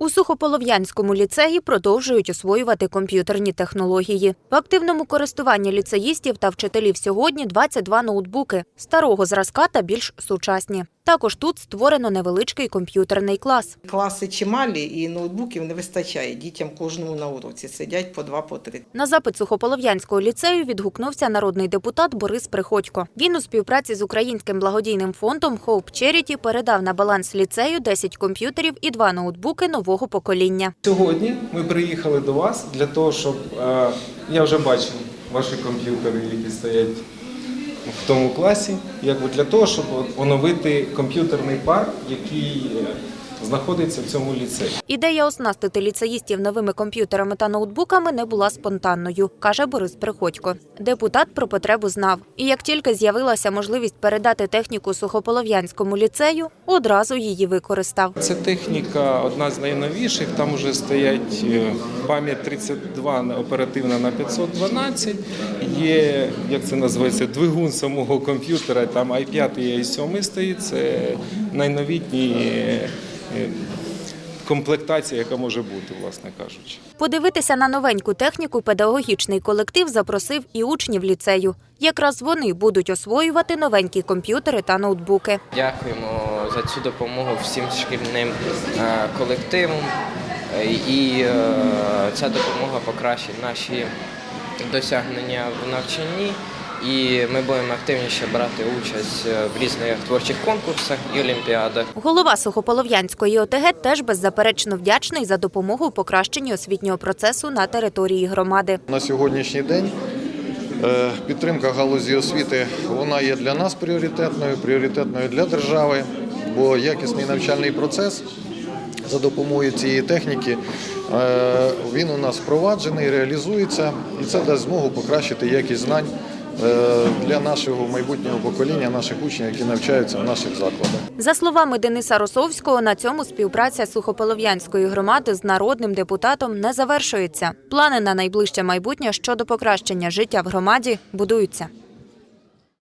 У Сухополов'янському ліцеї продовжують освоювати комп'ютерні технології. В активному користуванні ліцеїстів та вчителів сьогодні 22 ноутбуки старого зразка та більш сучасні. Також тут створено невеличкий комп'ютерний клас. Класи чималі і ноутбуків не вистачає. Дітям кожному на уроці сидять по два, по три. На запит Сухополов'янського ліцею відгукнувся народний депутат Борис Приходько. Він у співпраці з українським благодійним фондом Hope Charity передав на баланс ліцею 10 комп'ютерів і 2 ноутбуки нового покоління. Сьогодні ми приїхали до вас для того, щоб е, я вже бачив ваші комп'ютери, які стоять в тому класі, якби для того, щоб оновити комп'ютерний парк, який е, знаходиться в цьому ліцеї. Ідея оснастити ліцеїстів новими комп'ютерами та ноутбуками не була спонтанною, каже Борис Приходько. Депутат про потребу знав. І як тільки з'явилася можливість передати техніку Сухополов'янському ліцею, одразу її використав. Ця техніка одна з найновіших. Там вже стоять е, пам'ять 32 на- оперативна на 512. Є, як це називається, двигун самого комп'ютера. Там i5 і i7 стоїть. Це найновітні е, е, комплектація, яка може бути, власне кажучи. Подивитися на новеньку техніку педагогічний колектив запросив і учнів ліцею. Якраз вони будуть освоювати новенькі комп'ютери та ноутбуки. Дякуємо за цю допомогу всім шкільним е, колективам. І е, ця допомога покращить наші досягнення в навчанні. І ми будемо активніше брати участь е, в різних творчих конкурсах і олімпіадах. Голова Сухополов'янської ОТГ теж беззаперечно вдячний за допомогу у покращенні освітнього процесу на території громади. На сьогоднішній день е, підтримка галузі освіти вона є для нас пріоритетною, пріоритетною для держави, бо якісний навчальний процес за допомогою цієї техніки е, він у нас впроваджений, реалізується, і це дасть змогу покращити якість знань для нашого майбутнього покоління, наших учнів, які навчаються в наших закладах. За словами Дениса Росовського, на цьому співпраця Сухополов'янської громади з народним депутатом не завершується. Плани на найближче майбутнє щодо покращення життя в громаді будуються.